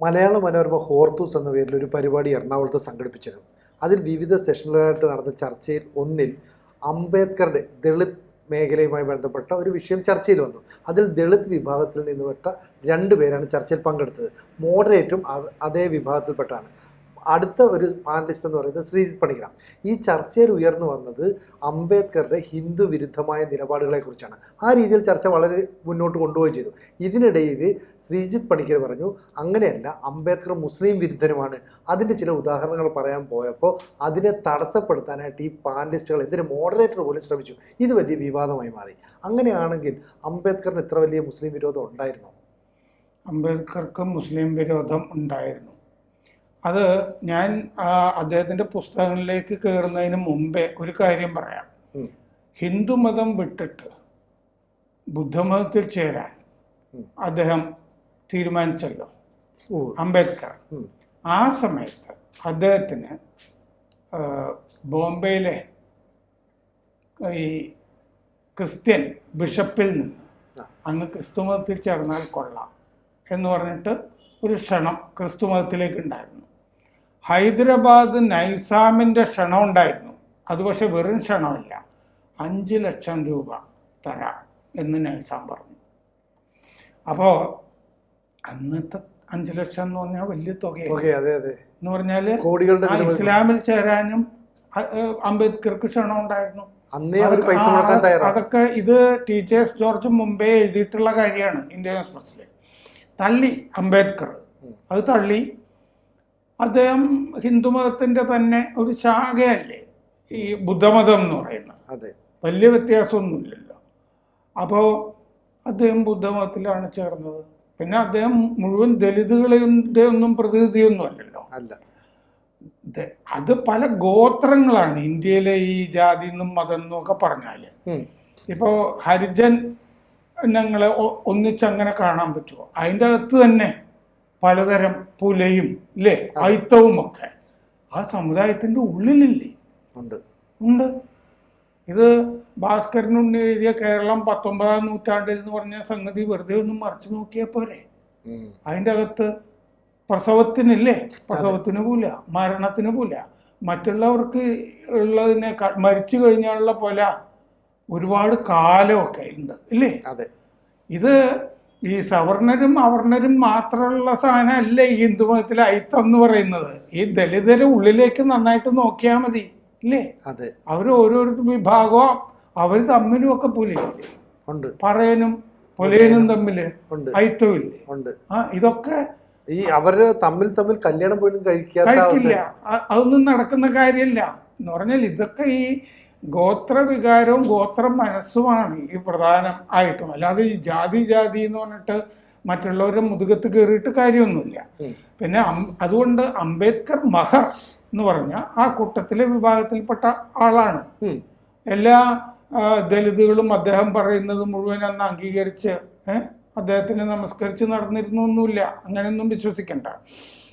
Malayala Manorama Hortus എന്ന പേരിൽ ഒരു പരിപാടി എറണാകുളത്ത് സംഘടിപ്പിച്ചിരുന്നു. അതിൽ വിവിധ സെഷനുകളായിട്ട് നടന്ന ചർച്ചയിൽ ഒന്നിൽ അംബേദ്കറുടെ ദളിത് മേഖലയുമായി ബന്ധപ്പെട്ട ഒരു വിഷയം ചർച്ചയിൽ വന്നു. അതിൽ ദളിത് വിഭാഗത്തിൽ നിന്ന് പെട്ട രണ്ട് പേരാണ് ചർച്ചയിൽ പങ്കെടുത്തത്. മോഡറേറ്റും അതേ വിഭാഗത്തിൽപ്പെട്ടാണ്. അടുത്ത ഒരു പാനലിസ്റ്റ് എന്ന് പറയുന്നത് ശ്രീജിത് പണിക്കര. ഈ ചർച്ചയിൽ ഉയർന്നു വന്നത് അംബേദ്കറുടെ ഹിന്ദു വിരുദ്ധമായ നിലപാടുകളെ കുറിച്ചാണ്. ആ രീതിയിൽ ചർച്ച വളരെ മുന്നോട്ട് കൊണ്ടുപോവുകയും ചെയ്തു. ഇതിനിടയിൽ ശ്രീജിത് പണിക്കർ പറഞ്ഞു അങ്ങനെയല്ല അംബേദ്കർ മുസ്ലിം വിരുദ്ധനുമാണ്. അതിന്റെ ചില ഉദാഹരണങ്ങൾ പറയാൻ പോയപ്പോൾ അതിനെ തടസ്സപ്പെടുത്താനായിട്ട് ഈ പാനലിസ്റ്റുകൾ എന്തിന് മോഡറേറ്റർ പോലും ശ്രമിച്ചു. ഇത് വലിയ വിവാദമായി മാറി. അങ്ങനെയാണെങ്കിൽ അംബേദ്കറിന് ഇത്ര വലിയ മുസ്ലിം വിരോധം ഉണ്ടായിരുന്നോ? അംബേദ്കർക്ക് മുസ്ലിം വിരോധം ഉണ്ടായിരുന്നു. അത് ഞാൻ അദ്ദേഹത്തിന്റെ പുസ്തകങ്ങളിലേക്ക് കയറുന്നതിന് മുമ്പേ ഒരു കാര്യം പറയാം. ഹിന്ദുമതം വിട്ടിട്ട് ബുദ്ധമതത്തിൽ ചേരാൻ അദ്ദേഹം തീരുമാനിച്ചല്ലോ. അംബേദ്കർ. ആ സമയത്ത് അദ്ദേഹത്തിന് ബോംബെയിലെ ഈ ക്രിസ്ത്യൻ ബിഷപ്പിൽ നിന്ന്. അങ്ങ് ക്രിസ്തുമതത്തിൽ ചേർന്നാൽ കൊള്ളാം എന്ന് പറഞ്ഞിട്ട് ഒരു ക്ഷണം ക്രിസ്തുമതത്തിലേക്ക് ഉണ്ടായിരുന്നു. ഹൈദരാബാദ് നൈസാമിന്റെ ക്ഷണം ഉണ്ടായിരുന്നു. അത് പക്ഷെ വെറും ക്ഷണമില്ല. അഞ്ച് ലക്ഷം രൂപ തരാം എന്ന് നൈസാം പറഞ്ഞു. അപ്പോൾ അന്നത്തെ അഞ്ച് ലക്ഷം എന്ന് പറഞ്ഞാൽ വലിയ അതെ എന്ന് പറഞ്ഞാൽ കോടികളുടെ ഇസ്ലാമിൽ ചേരാനും അംബേദ്കർക്ക് ക്ഷണം ഉണ്ടായിരുന്നു. അതൊക്കെ- ഇത് ടീച്ചേഴ്സ് ജോർജ് മുമ്പേ എഴുതിയിട്ടുള്ള കാര്യമാണ് ഇന്ത്യൻ എക്സ്പ്രസിൽ തള്ളി അംബേദ്കർ. അത് തള്ളി അദ്ദേഹം ഹിന്ദുമതത്തിന്റെ തന്നെ ഒരു ശാഖയല്ലേ ഈ ബുദ്ധമതം എന്ന് പറയുന്നത്. അതെ. വലിയ വ്യത്യാസമൊന്നുമില്ലല്ലോ. അപ്പോൾ അദ്ദേഹം ബുദ്ധമതത്തിലാണ് ചേർന്നത്. പിന്നെ അദ്ദേഹം മുഴുവൻ ദലിതുകളുടെ ഒന്നും പ്രതിനിധിയൊന്നും അല്ലല്ലോ. അല്ല. അത് പല ഗോത്രങ്ങളാണ്. ഇന്ത്യയിലെ ഈ ജാതി എന്നും മതം എന്നും ഒക്കെ പറഞ്ഞാൽ. ഉം. ഇപ്പോൾ ഹരിജൻ ഞങ്ങളെ ഒന്നിച്ചങ്ങനെ കാണാൻ പറ്റുമോ? അതിന്റെ അകത്ത് തന്നെ പലതരം പുലയും ഇല്ലേ അയിത്തവും ഒക്കെ ആ സമുദായത്തിന്റെ ഉള്ളിലില്ലേ? ഉണ്ട്. ഉണ്ട്. ഇത് ഭാസ്കരനുണ്ണി എഴുതിയ കേരളം പത്തൊമ്പതാം നൂറ്റാണ്ടിൽ എന്ന് പറഞ്ഞ സംഗതി വെറുതെ ഒന്ന് മറിച്ചു നോക്കിയാൽ പോരെ. അതിന്റെ അകത്ത് പ്രസവത്തിനില്ലേ? പ്രസവത്തിന് പോല മരണത്തിന് പോല മറ്റുള്ളവർക്ക് ഉള്ളതിനെ മരിച്ചു കഴിഞ്ഞാലുള്ള പോലെ ഒരുപാട് കാലമൊക്കെ ഉണ്ട് ഇല്ലേ? അതെ. ഇത് ഈ സവർണരും അവർണരും മാത്രമുള്ള സാധനം അല്ല ഈ ഹിന്ദുമതത്തിലെ അയിത്തം എന്ന് പറയുന്നത്. ഈ ദലിതരെ ഉള്ളിലേക്ക് നന്നായിട്ട് നോക്കിയാൽ മതി ഇല്ലേ? അതെ. അവർ ഓരോരോ വിഭാഗവും അവർ തമ്മിലും ഒക്കെ പുലിയില്ലേ? ഉണ്ട്. പറയനും പുലയനും തമ്മിൽ ഉണ്ട്. അയിത്തവും ഇല്ലേ ഉണ്ട്. ആ ഇതൊക്കെ ഈ അവർ തമ്മിൽ തമ്മിൽ കല്യാണം പോലും കഴിക്കാത്ത കഴിക്കില്ല. അതൊന്നും നടക്കുന്ന കാര്യമല്ല എന്ന് പറഞ്ഞാൽ ഇതൊക്കെ ഈ ഗോത്ര ഗോത്രം മനസ്സുമാണ് ഈ പ്രധാനം ആയിട്ടും. അല്ലാതെ ഈ ജാതി ജാതി എന്ന് പറഞ്ഞിട്ട് മറ്റുള്ളവരെ മുതുകത്ത് കയറിയിട്ട് കാര്യമൊന്നുമില്ല. പിന്നെ അതുകൊണ്ട് അംബേദ്കർ മഹർ എന്ന് പറഞ്ഞ ആ കൂട്ടത്തിലെ വിഭാഗത്തിൽപ്പെട്ട ആളാണ്. എല്ലാ ദലിതുകളും അദ്ദേഹം പറയുന്നത് മുഴുവൻ അന്ന് അംഗീകരിച്ച് അദ്ദേഹത്തിന് നമസ്കരിച്ച് നടന്നിരുന്നൊന്നുമില്ല. അങ്ങനെയൊന്നും വിശ്വസിക്കണ്ട.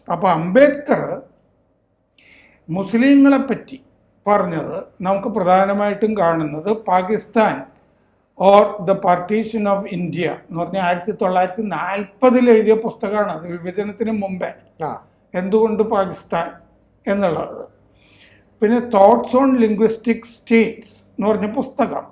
അപ്പൊ അംബേദ്കർ മുസ്ലിങ്ങളെ പറ്റി പറഞ്ഞത് നമുക്ക് പ്രധാനമായിട്ടും കാണുന്നത് Pakistan or the partition of India എന്ന് പറഞ്ഞ ആയിരത്തി തൊള്ളായിരത്തി നാൽപ്പതിൽ എഴുതിയ പുസ്തകമാണ്. അത് വിഭജനത്തിന് മുമ്പേ. എന്തുകൊണ്ട് പാകിസ്ഥാൻ എന്നുള്ളത്? പിന്നെ തോട്ട്സ് ഓൺ ലിംഗ്വിസ്റ്റിക് സ്റ്റേറ്റ്സ് എന്ന് പറഞ്ഞ പുസ്തകം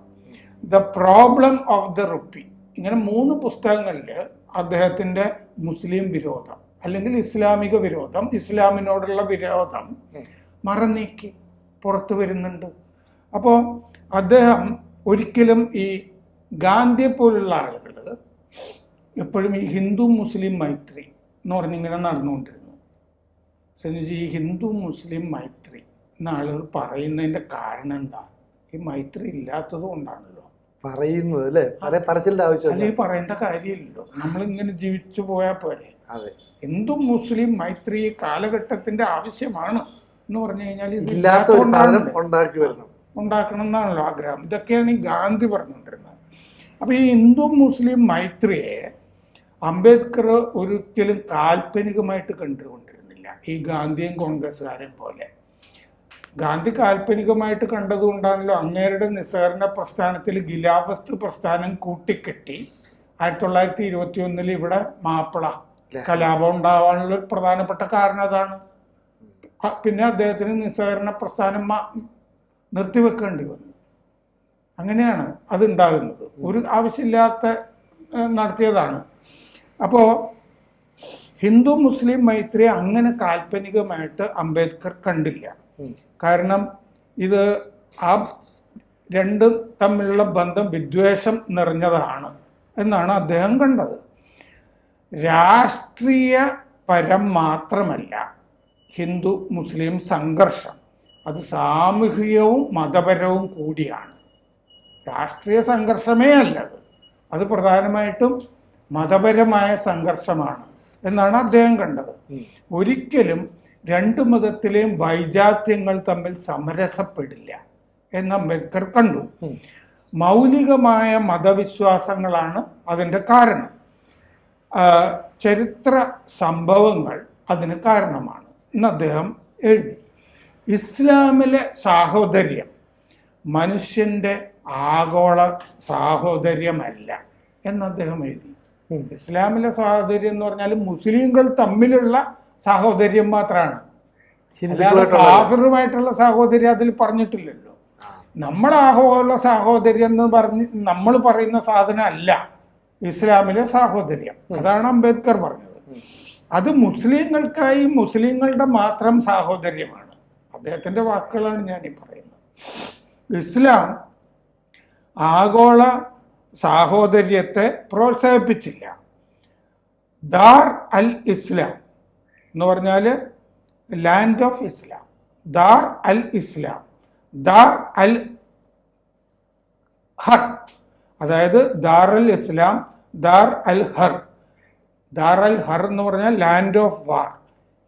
the problem of the rupee ഇങ്ങനെ മൂന്ന് പുസ്തകങ്ങളിൽ അദ്ദേഹത്തിന്റെ മുസ്ലിം വിരോധം അല്ലെങ്കിൽ ഇസ്ലാമിക വിരോധം ഇസ്ലാമിനോടുള്ള വിരോധം മറന്നീക്കി. പുറത്തു വരുന്നുണ്ട്. അപ്പോൾ അദ്ദേഹം ഒരിക്കലും ഈ ഗാന്ധിയെ പോലുള്ള ആളുകൾ എപ്പോഴും ഈ ഹിന്ദു മുസ്ലിം മൈത്രി എന്ന് പറഞ്ഞിങ്ങനെ നടന്നുകൊണ്ടിരുന്നു. സനുജി ഈ ഹിന്ദു മുസ്ലിം മൈത്രി എന്ന ആളുകൾ പറയുന്നതിന്റെ കാരണം എന്താ? ഈ മൈത്രി ഇല്ലാത്തത് കൊണ്ടാണല്ലോ. പറയുന്നത് അല്ലേ? പറച്ചിലിന്റെ ആവശ്യമില്ല അല്ലെങ്കിൽ പറയേണ്ട കാര്യമില്ലല്ലോ. നമ്മളിങ്ങനെ ജീവിച്ചു പോയാൽ പോരെ. അതെ. ഹിന്ദു മുസ്ലിം മൈത്രി കാലഘട്ടത്തിന്റെ ആവശ്യമാണ്. എന്ന് പറഞ്ഞു കഴിഞ്ഞാൽ ഇല്ലാത്ത ഒരു സാധനം ഇല്ലാത്തതുകൊണ്ടാണല്ലോ. ഉണ്ടാക്കി വരണം. ഉണ്ടാക്കണം എന്നാണല്ലോ ആഗ്രഹം. ഇതൊക്കെയാണ് ഈ ഗാന്ധി പറഞ്ഞുകൊണ്ടിരുന്നത്. അപ്പോൾ ഈ ഹിന്ദു മുസ്ലിം മൈത്രിയെ അംബേദ്കർ ഒരിക്കലും കാൽപ്പനികമായിട്ട് കണ്ടുകൊണ്ടിരുന്നില്ല. ഈ ഗാന്ധിയും കോൺഗ്രസ്സുകാരെയും പോലെ. ഗാന്ധി കാൽപ്പനികമായിട്ട് കണ്ടതുകൊണ്ടാണല്ലോ അങ്ങേരുടെ നിസ്സഹരണ പ്രസ്ഥാനത്തിൽ ഗിലാഫത്ത് പ്രസ്ഥാനം കൂട്ടിക്കെട്ടി ആയിരത്തി തൊള്ളായിരത്തി ഇരുപത്തി ഒന്നിൽ ഇവിടെ മാപ്പിള കലാപം ഉണ്ടാവാനുള്ള പ്രധാനപ്പെട്ട കാരണം അതാണ്. പിന്നെ അദ്ദേഹത്തിന് നിസ്സഹകരണ പ്രസ്ഥാനം നിർത്തിവെക്കേണ്ടി വന്നു. അങ്ങനെയാണ് അത് ഉണ്ടാകുന്നത് ഒരു ആവശ്യമില്ലാത്ത നടത്തിയതാണ്. അപ്പോൾ ഹിന്ദു മുസ്ലിം മൈത്രി അങ്ങനെ കാൽപ്പനികമായിട്ട് അംബേദ്കർ കണ്ടില്ല. കാരണം ഇത് ആ രണ്ടും തമ്മിലുള്ള ബന്ധം വിദ്വേഷം നിറഞ്ഞതാണ് എന്നാണ് അദ്ദേഹം കണ്ടത്. രാഷ്ട്രീയ പരം മാത്രമല്ല ഹിന്ദു മുസ്ലിം സംഘർഷം. അത് സാമൂഹികവും മതപരവും കൂടിയാണ്. രാഷ്ട്രീയ സംഘർഷമേ അല്ലത് അത്. പ്രധാനമായിട്ടും മതപരമായ സംഘർഷമാണ് എന്നാണ് അദ്ദേഹം കണ്ടത്. ഒരിക്കലും രണ്ട് മതത്തിലെയും വൈജാത്യങ്ങൾ തമ്മിൽ സമരസപ്പെടില്ല എന്ന് അംബേദ്കർ കണ്ടു. മൗലികമായ മതവിശ്വാസങ്ങളാണ് അതിന്റെ കാരണം. ചരിത്ര സംഭവങ്ങൾ അതിന് കാരണമാണ്. എന്ന് അദ്ദേഹം എഴുതി. ഇസ്ലാമിലെ സാഹോദര്യം മനുഷ്യന്റെ ആഗോള സാഹോദര്യമല്ല എന്ന് അദ്ദേഹം എഴുതി. ഇസ്ലാമിലെ സാഹോദര്യം എന്ന് പറഞ്ഞാൽ മുസ്ലിങ്ങൾ തമ്മിലുള്ള സാഹോദര്യം മാത്രമാണ് ആഫറുമായിട്ടുള്ള കാഫിറുമായിട്ടുള്ള സാഹോദര്യം അതിൽ പറഞ്ഞിട്ടില്ലല്ലോ. നമ്മൾ ആഹോള സാഹോദര്യം എന്ന് പറഞ്ഞ് നമ്മൾ പറയുന്ന സാധനം അല്ല ഇസ്ലാമിലെ സാഹോദര്യം. അതാണ് അംബേദ്കർ പറഞ്ഞത്. അത് മുസ്ലിങ്ങൾക്കായി മുസ്ലിങ്ങളുടെ മാത്രം സാഹോദര്യമാണ്. അദ്ദേഹത്തിന്റെ വാക്കുകളാണ് ഞാൻ ഈ പറയുന്നത്. ഇസ്ലാം ആഗോള സാഹോദര്യത്തെ പ്രോത്സാഹിപ്പിച്ചില്ല. ദാർ അൽ ഇസ്ലാം എന്ന് പറഞ്ഞാൽ ലാൻഡ് ഓഫ് ഇസ്ലാം. ദാർ അൽ ഇസ്ലാം. ദാർ അൽ ഹർ അതായത് ദാർ അൽ ഇസ്ലാം ദാർ അൽ ഹർ ദാർ അൽ ഹർ എന്ന് പറഞ്ഞാൽ ലാൻഡ് ഓഫ് വാർ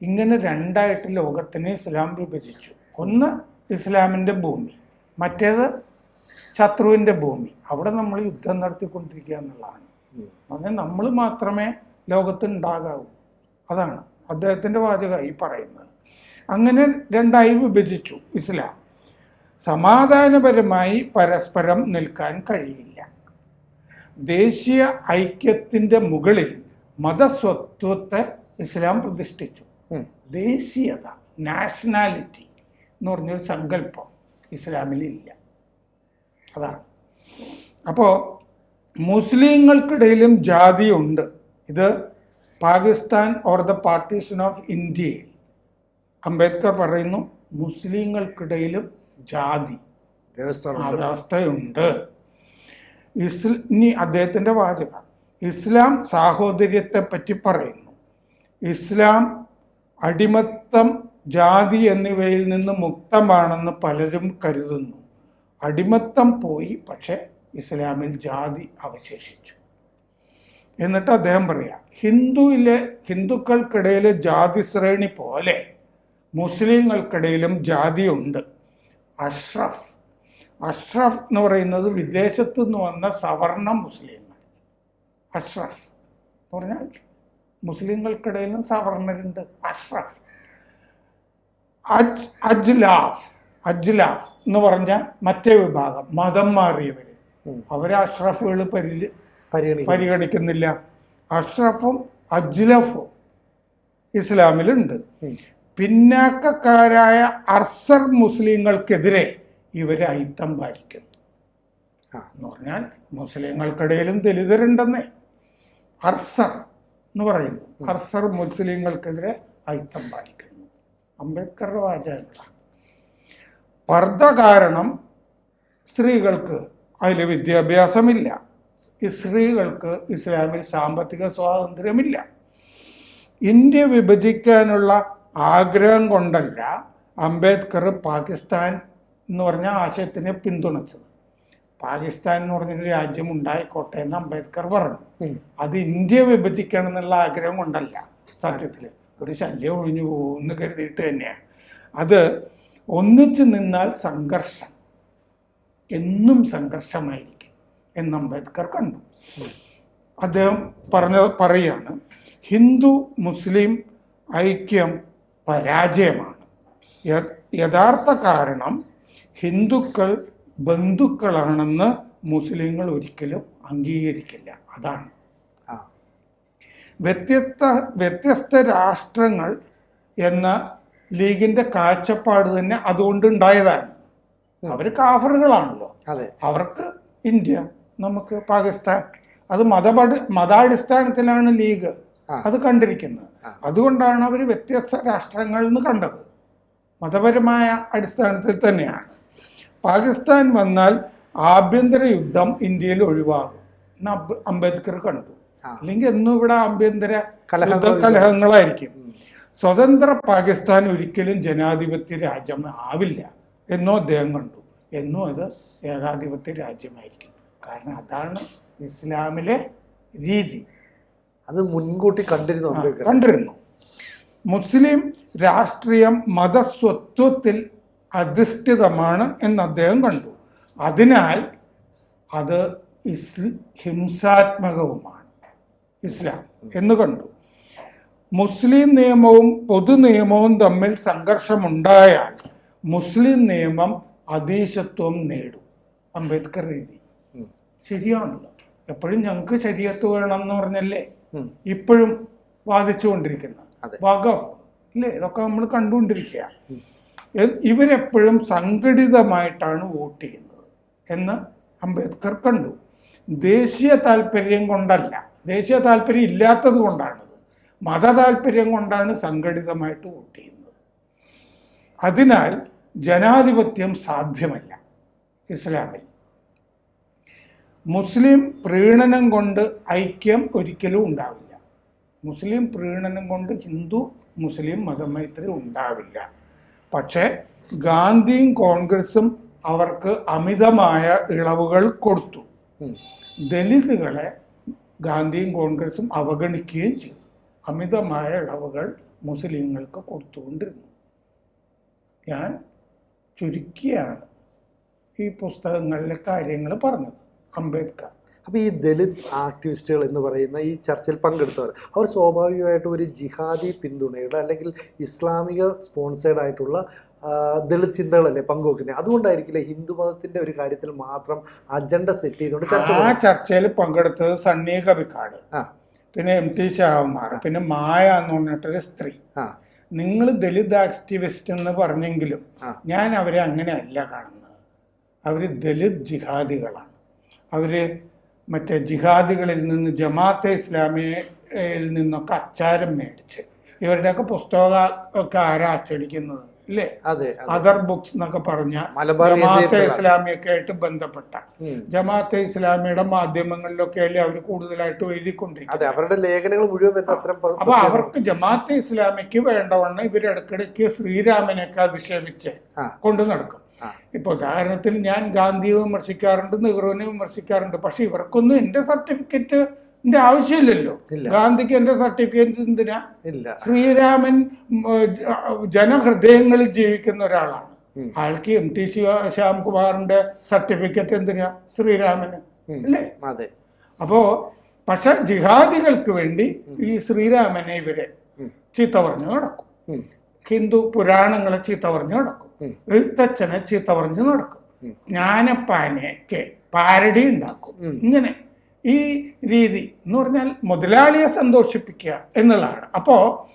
ഇങ്ങനെ രണ്ടായിട്ട് ലോകത്തിനെ ഇസ്ലാം വിഭജിച്ചു. ഒന്ന് ഇസ്ലാമിന്റെ ഭൂമി മറ്റേത് ശത്രുവിന്റെ ഭൂമി. അവിടെ നമ്മൾ യുദ്ധം നടത്തിക്കൊണ്ടിരിക്കുക എന്നുള്ളതാണ്. അങ്ങനെ നമ്മൾ മാത്രമേ ലോകത്ത് ഉണ്ടാകാവൂ. അതാണ് അദ്ദേഹത്തിന്റെ വാചക ഈ പറയുന്നത്. അങ്ങനെ രണ്ടായി വിഭജിച്ചു ഇസ്ലാം. സമാധാനപരമായി പരസ്പരം നിൽക്കാൻ കഴിയില്ല. ദേശീയ ഐക്യത്തിന്റെ മുകളിൽ മതസ്വത്വത്തെ ഇസ്ലാം പ്രതിഷ്ഠിച്ചു. ദേശീയത നാഷണാലിറ്റി എന്ന് പറഞ്ഞൊരു സങ്കല്പം ഇസ്ലാമിലില്ല. അതാണ്. അപ്പോൾ മുസ്ലിങ്ങൾക്കിടയിലും ജാതിയുണ്ട്. ഇത് Pakistan or the partition of ഇന്ത്യയിൽ അംബേദ്കർ പറയുന്നു മുസ്ലിങ്ങൾക്കിടയിലും ജാതി വ്യവസ്ഥയുണ്ട്. ഇസ്ല അദ്ദേഹത്തിന്റെ വാചകം. ഇസ്ലാം സാഹോദര്യത്തെ പറ്റി പറയുന്നു. ഇസ്ലാം അടിമത്തം ജാതി എന്നിവയിൽ നിന്ന് മുക്തമാണെന്ന് പലരും കരുതുന്നു. അടിമത്തം പോയി പക്ഷേ ഇസ്ലാമിൽ ജാതി അവശേഷിച്ചു. എന്നിട്ട് അദ്ദേഹം പറയാം ഹിന്ദുവിലെ ഹിന്ദുക്കൾക്കിടയിലെ ജാതി ശ്രേണി പോലെ മുസ്ലിങ്ങൾക്കിടയിലും ജാതിയുണ്ട്. അഷ്റഫ്. അഷ്റഫ് എന്ന് പറയുന്നത് വിദേശത്തു നിന്ന് വന്ന സവർണ മുസ്ലിങ്ങൾ അഷ്റഫ് എന്ന് പറഞ്ഞാൽ മുസ്ലിങ്ങൾക്കിടയിലും സവർണരുണ്ട്. അഷ്റഫ്. അജ് അജ്ലാഫ് അജ്ലാഫ് എന്ന് പറഞ്ഞ മറ്റേ വിഭാഗം മതം മാറിയവർ. അവരെ അഷ്റഫുകൾ പരി പരിഗണിക്കുന്നില്ല. അഷ്റഫും അജ്ലഫും ഇസ്ലാമിലുണ്ട്. പിന്നാക്കക്കാരായ അർസർ മുസ്ലിങ്ങൾക്കെതിരെ ഇവർ അയിത്തം പാലിക്കുന്നു. എന്ന് പറഞ്ഞാൽ മുസ്ലിങ്ങൾക്കിടയിലും ദലിതരുണ്ടെന്നേ. അർസർ എന്ന് പറയുന്നു. ഹർസർ മുസ്ലിങ്ങൾക്കെതിരെ ഐത്തം പാലിക്കുന്നു. അംബേദ്കറുടെ വാചകങ്ങളാണ് പർദ്ദ കാരണം സ്ത്രീകൾക്ക് അതിൽ വിദ്യാഭ്യാസമില്ല. സ്ത്രീകൾക്ക് ഇസ്ലാമിൽ സാമ്പത്തിക സ്വാതന്ത്ര്യമില്ല. ഇന്ത്യ വിഭജിക്കാനുള്ള ആഗ്രഹം കൊണ്ടല്ല അംബേദ്കർ പാകിസ്ഥാൻ എന്ന് പറഞ്ഞ ആശയത്തിനെ പിന്തുണച്ചത്. പാകിസ്ഥാൻ എന്ന് പറഞ്ഞൊരു രാജ്യം ഉണ്ടായിക്കോട്ടെ എന്ന് അംബേദ്കർ പറഞ്ഞു. അത് ഇന്ത്യ വിഭജിക്കണം എന്നുള്ള ആഗ്രഹം കൊണ്ടല്ല സത്യത്തിൽ ഒരു ശല്യം ഒഴിഞ്ഞു പോകുമെന്ന് കരുതിയിട്ട് തന്നെയാണ്. അത് ഒന്നിച്ചു നിന്നാൽ സംഘർഷം എന്നും സംഘർഷമായിരിക്കും എന്ന് അംബേദ്കർ കണ്ടു. അദ്ദേഹം പറഞ്ഞ പറയാണ് ഹിന്ദു മുസ്ലിം ഐക്യം പരാജയമാണ്. യഥാർത്ഥ കാരണം ഹിന്ദുക്കൾ ബന്ധുക്കളാണെന്ന് മുസ്ലിങ്ങൾ ഒരിക്കലും അംഗീകരിക്കില്ല. അതാണ്. വ്യത്യസ്ത വ്യത്യസ്ത രാഷ്ട്രങ്ങൾ എന്ന ലീഗിന്റെ കാഴ്ചപ്പാട് തന്നെ അതുകൊണ്ട് ഉണ്ടായതാണ് അവർ കാഫറുകളാണല്ലോ. അവർക്ക് ഇന്ത്യ നമുക്ക് പാകിസ്ഥാൻ അത് മതപടി മതാടിസ്ഥാനത്തിലാണ് ലീഗ് അത് കണ്ടിരിക്കുന്നത്. അതുകൊണ്ടാണ് അവർ വ്യത്യസ്ത രാഷ്ട്രങ്ങളിൽ നിന്ന് കണ്ടത്. മതപരമായ അടിസ്ഥാനത്തിൽ തന്നെയാണ്. പാകിസ്ഥാൻ വന്നാൽ ആഭ്യന്തര യുദ്ധം ഇന്ത്യയിൽ ഒഴിവാകും. എന്ന് അംബേദ്കർ കണ്ടു. അല്ലെങ്കിൽ എന്നും ഇവിടെ ആഭ്യന്തര കലഹങ്ങളായിരിക്കും. സ്വതന്ത്ര പാകിസ്ഥാൻ ഒരിക്കലും ജനാധിപത്യ രാജ്യം ആവില്ല എന്നോ അദ്ദേഹം കണ്ടു. എന്നും അത് ഏകാധിപത്യ രാജ്യമായിരിക്കും. കാരണം അതാണ് ഇസ്ലാമിലെ രീതി. അത് മുൻകൂട്ടി കണ്ടിരുന്നു കണ്ടിരുന്നു. മുസ്ലിം രാഷ്ട്രീയം മതസ്വത്വത്തിൽ അധിഷ്ഠിതമാണ് എന്ന് അദ്ദേഹം കണ്ടു. അതിനാൽ അത് ഇസ് ഹിംസാത്മകവുമാണ്. ഇസ്ലാം എന്ന് കണ്ടു. മുസ്ലിം നിയമവും പൊതു നിയമവും തമ്മിൽ സംഘർഷമുണ്ടായാൽ മുസ്ലിം നിയമം അതീശത്വം നേടും. അംബേദ്കർ രീതി. ശരിയാണല്ലോ. എപ്പോഴും ഞങ്ങൾക്ക് ശരിയത്ത് വേണം എന്ന് പറഞ്ഞല്ലേ? ഇപ്പോഴും വാദിച്ചുകൊണ്ടിരിക്കുന്നത് വകം അല്ലേ ഇതൊക്കെ നമ്മൾ കണ്ടുകൊണ്ടിരിക്കുക ഇവരെപ്പോഴും സംഘടിതമായിട്ടാണ് വോട്ട് ചെയ്യുന്നത് എന്ന് അംബേദ്കർ കണ്ടു. ദേശീയ താല്പര്യം കൊണ്ടല്ല. ദേശീയ താല്പര്യം ഇല്ലാത്തത് കൊണ്ടാണത് മത താല്പര്യം കൊണ്ടാണ് സംഘടിതമായിട്ട് വോട്ട് ചെയ്യുന്നത്. അതിനാൽ ജനാധിപത്യം സാധ്യമല്ല ഇസ്ലാമിൽ. മുസ്ലിം പ്രീണനം കൊണ്ട് ഐക്യം ഒരിക്കലും ഉണ്ടാവില്ല. മുസ്ലിം പ്രീണനം കൊണ്ട് ഹിന്ദു മുസ്ലിം മതമൈത്രി ഉണ്ടാവില്ല. പക്ഷേ ഗാന്ധിയും കോൺഗ്രസും അവർക്ക് അമിതമായ ഇളവുകൾ കൊടുത്തു. ദലിതുകളെ ഗാന്ധിയും കോൺഗ്രസും അവഗണിക്കുകയും ചെയ്തു. അമിതമായ ഇളവുകൾ മുസ്ലിങ്ങൾക്ക് കൊടുത്തുകൊണ്ടിരുന്നു. ഞാൻ ചുരുക്കിയാണ് ഈ പുസ്തകങ്ങളിലെ കാര്യങ്ങൾ പറഞ്ഞത്. അംബേദ്കർ. അപ്പോൾ ഈ ദലിത് ആക്ടിവിസ്റ്റുകൾ എന്ന് പറയുന്ന ഈ ചർച്ചയിൽ പങ്കെടുത്തവർ അവർ സ്വാഭാവികമായിട്ടും ഒരു ജിഹാദി പിന്തുണയുടെ അല്ലെങ്കിൽ ഇസ്ലാമിക സ്പോൺസേഡ് ആയിട്ടുള്ള ദളിത് ചിന്തകളല്ലേ പങ്കുവെക്കുന്നത്? അതുകൊണ്ടായിരിക്കില്ല ഹിന്ദു മതത്തിന്റെ ഒരു കാര്യത്തിൽ മാത്രം അജണ്ട സെറ്റ് ചെയ്തുകൊണ്ട് ചർച്ച ആ ചർച്ചയിൽ പങ്കെടുത്തത് സണ്ണി കവിക്കാട് പിന്നെ എം ടി ഷാഹുമാർ പിന്നെ മായ എന്ന് പറഞ്ഞിട്ടൊരു സ്ത്രീ. ആ. നിങ്ങൾ ദളിത് ആക്ടിവിസ്റ്റ് എന്ന് പറഞ്ഞെങ്കിലും ഞാൻ അവരെ അങ്ങനെയല്ല കാണുന്നത്. അവർ ദളിത് ജിഹാദികളാണ്. അവർ മറ്റേ ജിഹാദികളിൽ നിന്ന് ജമാഅത്തെ ഇസ്ലാമിയയിൽ നിന്നൊക്കെ അച്ചാരം മേടിച്ച് ഇവരുടെയൊക്കെ പുസ്തകം ഒക്കെ ആരാ അച്ചടിക്കുന്നത് അല്ലേ അതെ അതെ. അതർ ബുക്സ് എന്നൊക്കെ പറഞ്ഞ ജമാഅത്തെ ഇസ്ലാമിയൊക്കെ ആയിട്ട് ബന്ധപ്പെട്ട. ജമാഅത്തെ ഇസ്ലാമിയുടെ മാധ്യമങ്ങളിലൊക്കെ അല്ലേ അവർ കൂടുതലായിട്ട് എഴുതിക്കൊണ്ടിരിക്കും അവരുടെ ലേഖനങ്ങൾ മുഴുവൻ അപ്പൊ അവർക്ക് ജമാഅത്തെ ഇസ്ലാമിക്ക് വേണ്ടവണ്ണം ഇവരിടക്കിടയ്ക്ക് ശ്രീരാമനെയൊക്കെ അധിക്ഷേപിച്ച് കൊണ്ടു നടക്കും ഇപ്പൊ കാരണത്തിൽ ഞാൻ ഗാന്ധിയെ വിമർശിക്കാറുണ്ട് നെഹ്റുവിനെ വിമർശിക്കാറുണ്ട്. പക്ഷെ ഇവർക്കൊന്നും എന്റെ സർട്ടിഫിക്കറ്റിന്റെ ആവശ്യമില്ലല്ലോ. ഗാന്ധിക്ക് എന്റെ സർട്ടിഫിക്കറ്റ് എന്തിനാ? ഇല്ല. ശ്രീരാമൻ ജനഹൃദയങ്ങളിൽ ജീവിക്കുന്ന ഒരാളാണ്. ആൾക്ക് എം ടി ശ്യാംകുമാറിന്റെ സർട്ടിഫിക്കറ്റ് എന്തിനാ? ശ്രീരാമന്. അല്ലേ? അതെ. അപ്പോ പക്ഷെ ജിഹാദികൾക്ക് വേണ്ടി ഈ ശ്രീരാമനെ ഇവരെ. ചീത്ത പറഞ്ഞു നടക്കും. ഹിന്ദു പുരാണങ്ങളെ ചീത്ത പറഞ്ഞു നടക്കും. എഴുത്തച്ഛനെ ചീത്ത പറഞ്ഞ് നടക്കും. ജ്ഞാനപ്പാനയൊക്കെ പാരടി ഉണ്ടാക്കും. ഇങ്ങനെ ഈ രീതി എന്ന് പറഞ്ഞാൽ മുതലാളിയെ സന്തോഷിപ്പിക്കുക എന്നുള്ളതാണ്. അപ്പോ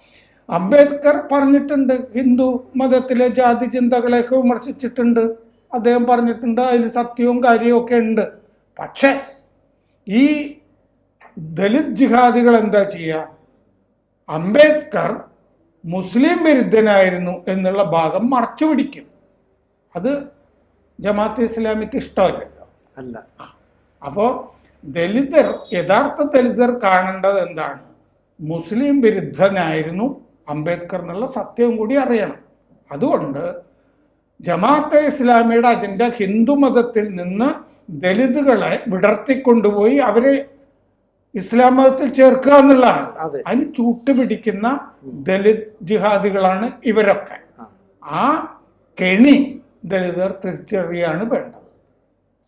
അംബേദ്കർ പറഞ്ഞിട്ടുണ്ട് ഹിന്ദു മതത്തിലെ ജാതി ചിന്തകളെയൊക്കെ വിമർശിച്ചിട്ടുണ്ട്. അദ്ദേഹം പറഞ്ഞിട്ടുണ്ട് അതിൽ സത്യവും കാര്യവും ഒക്കെ ഉണ്ട്. പക്ഷേ ഈ ദലിത് ജിഹാദികൾ എന്താ ചെയ്യുക? അംബേദ്കർ മുസ്ലിം വിരുദ്ധനായിരുന്നു എന്നുള്ള ഭാഗം മറച്ചു പിടിക്കും. അത് ജമാഅത്ത് ഇസ്ലാമിക്ക് ഇഷ്ടമല്ലല്ലോ അല്ല. അപ്പോൾ ദലിതർ യഥാർത്ഥ ദലിതർ കാണേണ്ടത് എന്താണ്? മുസ്ലിം വിരുദ്ധനായിരുന്നു അംബേദ്കർ എന്നുള്ള സത്യവും കൂടി അറിയണം. അതുകൊണ്ട് ജമാഅത്തെ ഇസ്ലാമിയുടെ അജണ്ട ഹിന്ദു മതത്തിൽ നിന്ന് ദലിതുകളെ വിടർത്തിക്കൊണ്ടുപോയി അവരെ ഇസ്ലാം മതത്തിൽ ചേർക്കുക എന്നുള്ളതാണ്. അതെ. അതിന് ചൂട്ടുപിടിക്കുന്ന ദലിത് ജിഹാദികളാണ് ഇവരൊക്കെ. ആ. ആ കെണി ദലിതർ തിരിച്ചറിയാണ് വേണ്ടത്.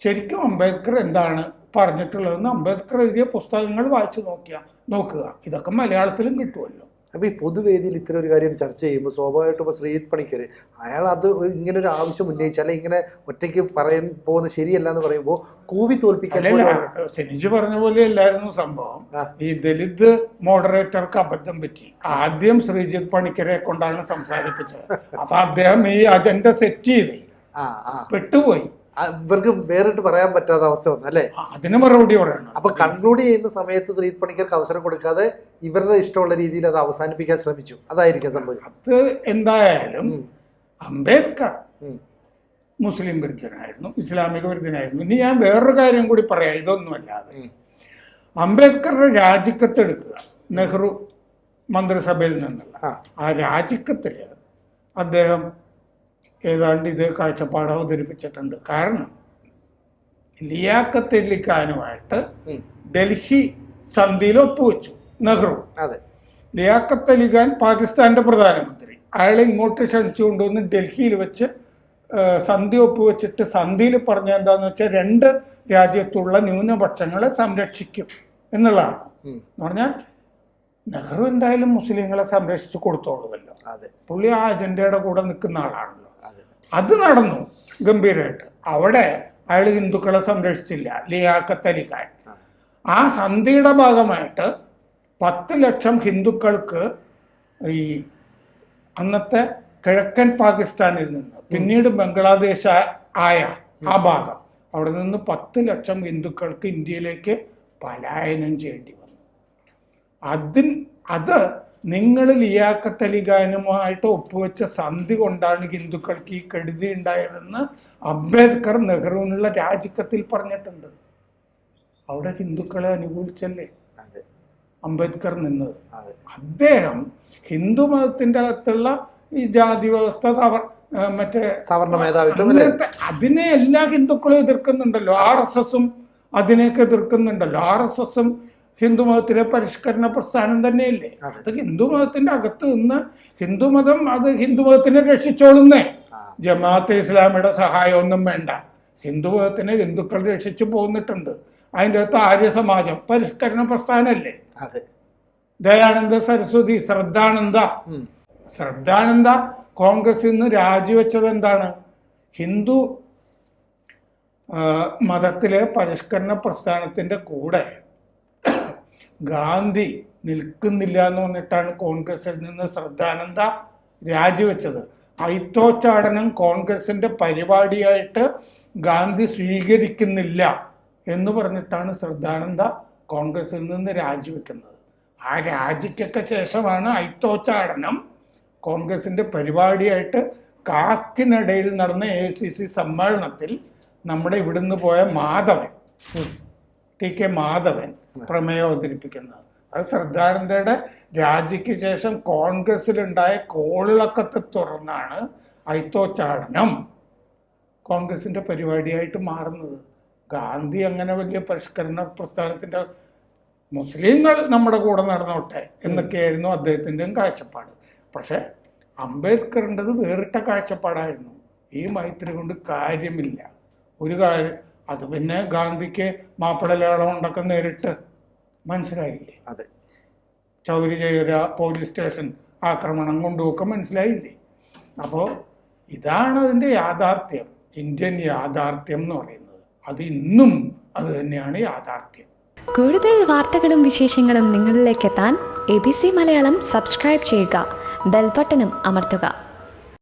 ശരിക്കും അംബേദ്കർ എന്താണ് പറഞ്ഞിട്ടുള്ളതെന്ന് അംബേദ്കർ എഴുതിയ പുസ്തകങ്ങൾ വായിച്ചു നോക്കിയാൽ നോക്കുക. ഇതൊക്കെ മലയാളത്തിലും കിട്ടുമല്ലോ അപ്പോൾ ഈ പൊതുവേദിയിൽ ഇത്തരം ഒരു കാര്യം ചർച്ച ചെയ്യുമ്പോൾ സ്വാഭാവികമായിട്ടും ഇപ്പോൾ ശ്രീജിത് പണിക്കർ അയാൾ അത് ഇങ്ങനെ ഒരു ആവശ്യം ഉന്നയിച്ച് അല്ലെങ്കിൽ ഇങ്ങനെ ഒറ്റയ്ക്ക് പറയാൻ പോകുന്നത് ശരിയല്ല എന്ന് പറയുമ്പോൾ കൂവി തോൽപ്പിക്കാൻ ശനിജ് പറഞ്ഞ പോലെ അല്ലായിരുന്നു സംഭവം. ഈ ദലിത് മോഡറേറ്റർക്ക് അബദ്ധം പറ്റി. ആദ്യം ശ്രീജിത് പണിക്കരെ കൊണ്ടാണ് സംസാരിപ്പിച്ചത്. അപ്പൊ അദ്ദേഹം ഈ അജണ്ട സെറ്റ് ചെയ്ത് പെട്ടുപോയി. ഇവർക്ക് വേറിട്ട് പറയാൻ പറ്റാത്ത അവസ്ഥ വന്നു അല്ലേ? അതിന് മറുപടി പറയണം. അപ്പൊ കൺക്ലൂഡ് ചെയ്യുന്ന സമയത്ത് ശ്രീത് പണിക്കർക്ക് അവസരം കൊടുക്കാതെ ഇവരുടെ ഇഷ്ടമുള്ള രീതിയിൽ അത് അവസാനിപ്പിക്കാൻ ശ്രമിച്ചു. അതായിരിക്കും സംഭവം. അത് എന്തായാലും അംബേദ്കർ മുസ്ലിം വിരുദ്ധനായിരുന്നു ഇസ്ലാമിക വിരുദ്ധനായിരുന്നു. ഇനി ഞാൻ വേറൊരു കാര്യം കൂടി പറയാം ഇതൊന്നുമല്ലാതെ. അല്ലാതെ അംബേദ്കറുടെ രാജിക്കത്ത് എടുക്കുക നെഹ്റു മന്ത്രിസഭയിൽ നിന്നുള്ള. ആ. ആ രാജിക്കത്തിൽ അദ്ദേഹം ഏതാണ്ട് ഇത് കാഴ്ചപ്പാട് അവതരിപ്പിച്ചിട്ടുണ്ട്. കാരണം ഖാനുമായിട്ട് ഡൽഹി സന്ധിയിൽ ഒപ്പുവെച്ചു നെഹ്റു. അതെ. ലിയാഖത്ത് അലി ഖാൻ പാകിസ്ഥാന്റെ പ്രധാനമന്ത്രി. അയാളെ ഇങ്ങോട്ട് ക്ഷണിച്ചു കൊണ്ടുവന്ന് ഡൽഹിയിൽ വെച്ച് സന്ധി ഒപ്പുവെച്ചിട്ട് സന്ധിയിൽ പറഞ്ഞ എന്താന്ന് വെച്ചാൽ രണ്ട് രാജ്യത്തുള്ള ന്യൂനപക്ഷങ്ങളെ സംരക്ഷിക്കും എന്നുള്ളതാണ്. എന്ന് പറഞ്ഞാൽ നെഹ്റു എന്തായാലും മുസ്ലിങ്ങളെ സംരക്ഷിച്ചു കൊടുത്തോളുമല്ലോ. അതെ. പുള്ളി ആ അജണ്ടയുടെ കൂടെ നിൽക്കുന്ന ആളാണല്ലോ. അതെ നടന്നു ഗംഭീരമായിട്ട് അവിടെ അയാൾ ഹിന്ദുക്കളെ സംരക്ഷിച്ചില്ല ലിയാക്കത്തലിക്കാൻ. ആ സന്ധിയുടെ ഭാഗമായിട്ട് പത്ത് ലക്ഷം ഹിന്ദുക്കൾക്ക് ഈ അന്നത്തെ കിഴക്കൻ പാകിസ്ഥാനിൽ നിന്ന് പിന്നീട് ബംഗ്ലാദേശ് ആയ ആ ഭാഗം അവിടെ നിന്ന് പത്ത് ലക്ഷം ഹിന്ദുക്കൾക്ക് ഇന്ത്യയിലേക്ക് പലായനം ചെയ്യേണ്ടി വന്നു അതിൻ അത് നിങ്ങൾ ലിയാഖത്ത് അലി ഖാനുമായിട്ട് ഒപ്പുവെച്ച സന്ധി കൊണ്ടാണ് ഹിന്ദുക്കൾക്ക് ഈ കെടുതി ഉണ്ടായതെന്ന് അംബേദ്കർ നെഹ്റുവിനുള്ള രാജിക്കത്തിൽ പറഞ്ഞിട്ടുണ്ട്. അവിടെ ഹിന്ദുക്കളെ അനുകൂലിച്ചല്ലേ? അംബേദ്കർ നിന്നത്. അദ്ദേഹം ഹിന്ദു മതത്തിന്റെ അകത്തുള്ള ഈ ജാതി വ്യവസ്ഥ സവർ മറ്റേ സവർണ മേധാവിത്വം അതിനെ എല്ലാ ഹിന്ദുക്കളും എതിർക്കുന്നുണ്ടല്ലോ. ആർ എസ് എസും അതിനെയൊക്കെ എതിർക്കുന്നുണ്ടല്ലോ. ആർ എസ് എസും ഹിന്ദു മതത്തിലെ പരിഷ്കരണ പ്രസ്ഥാനം തന്നെയല്ലേ? അതെ. അത് ഹിന്ദു മതത്തിന്റെ അകത്ത് നിന്ന് ഹിന്ദുമതം അത് ഹിന്ദുമതത്തിനെ രക്ഷിച്ചോളുന്നേ. ജമാഅത്തെ ഇസ്ലാമിയുടെ സഹായമൊന്നും വേണ്ട. ഹിന്ദുമതത്തിനെ ഹിന്ദുക്കൾ രക്ഷിച്ചു പോന്നിട്ടുണ്ട്. അതിന്റെ അകത്ത് ആര്യ സമാജം പരിഷ്കരണ പ്രസ്ഥാനമല്ലേ? അത്. ദയാനന്ദ സരസ്വതി ശ്രദ്ധാനന്ദ. ശ്രദ്ധാനന്ദ കോൺഗ്രസിൽ നിന്ന് രാജിവെച്ചത് എന്താണ്? ഹിന്ദു മതത്തിലെ പരിഷ്കരണ പ്രസ്ഥാനത്തിന്റെ കൂടെ. ഗാന്ധി നിൽക്കുന്നില്ല എന്ന് പറഞ്ഞിട്ടാണ് കോൺഗ്രസിൽ നിന്ന് ശ്രദ്ധാനന്ദ രാജിവെച്ചത്. ഐത്തോച്ചാടനം കോൺഗ്രസിന്റെ പരിപാടിയായിട്ട് ഗാന്ധി സ്വീകരിക്കുന്നില്ല എന്ന് പറഞ്ഞിട്ടാണ് ശ്രദ്ധാനന്ദ കോൺഗ്രസിൽ നിന്ന് രാജിവെക്കുന്നത്. ആ രാജിക്കൊക്കെ ശേഷമാണ് ഐത്തോച്ചാടനം കോൺഗ്രസിന്റെ പരിപാടിയായിട്ട് കാക്കിനടയിൽ നടന്ന എ സി സി സമ്മേളനത്തിൽ നമ്മുടെ ഇവിടുന്ന് പോയ മാധവൻ ടി കെ മാധവൻ പ്രമേയം അവതരിപ്പിക്കുന്നത് അത് ശ്രദ്ധാനന്ദയുടെ രാജിക്ക് ശേഷം കോൺഗ്രസിലുണ്ടായ കോളിളക്കത്തെ തുടർന്നാണ് ഐത്തോച്ചാടനം കോൺഗ്രസിന്റെ പരിപാടിയായിട്ട് മാറുന്നത്. ഗാന്ധി അങ്ങനെ വലിയ പരിഷ്കരണ പ്രസ്ഥാനത്തിന്റെ മുസ്ലിങ്ങൾ നമ്മുടെ കൂടെ നടന്നോട്ടെ എന്നൊക്കെയായിരുന്നു അദ്ദേഹത്തിന്റെയും കാഴ്ചപ്പാട്. പക്ഷെ അംബേദ്കറിന്റെത് വേറിട്ട കാഴ്ചപ്പാടായിരുന്നു. ഈ മൈത്രി കൊണ്ട് കാര്യമില്ല. ഒരു കാര്യം അത് പിന്നെ ഗാന്ധിക്ക് മാപ്പിളലേളം ഉണ്ടൊക്കെ നേരിട്ട്. മനസ്സിലായില്ലേ? അതെ. ചൗരി ചൗര പോലീസ് സ്റ്റേഷൻ ആക്രമണം കൊണ്ടുമൊക്കെ മനസ്സിലായില്ലേ? അപ്പോൾ ഇതാണ് അതിന്റെ യാഥാർത്ഥ്യം. ഇന്ത്യൻ യാഥാർത്ഥ്യം എന്ന് പറയുന്നത്. അത് ഇന്നും അത് തന്നെയാണ് യാഥാർത്ഥ്യം. കൂടുതൽ വാർത്തകളും വിശേഷങ്ങളും നിങ്ങളിലേക്ക് എത്താൻ A B C Malayalam subscribe ചെയ്യുക. ബെൽബട്ടനും അമർത്തുക.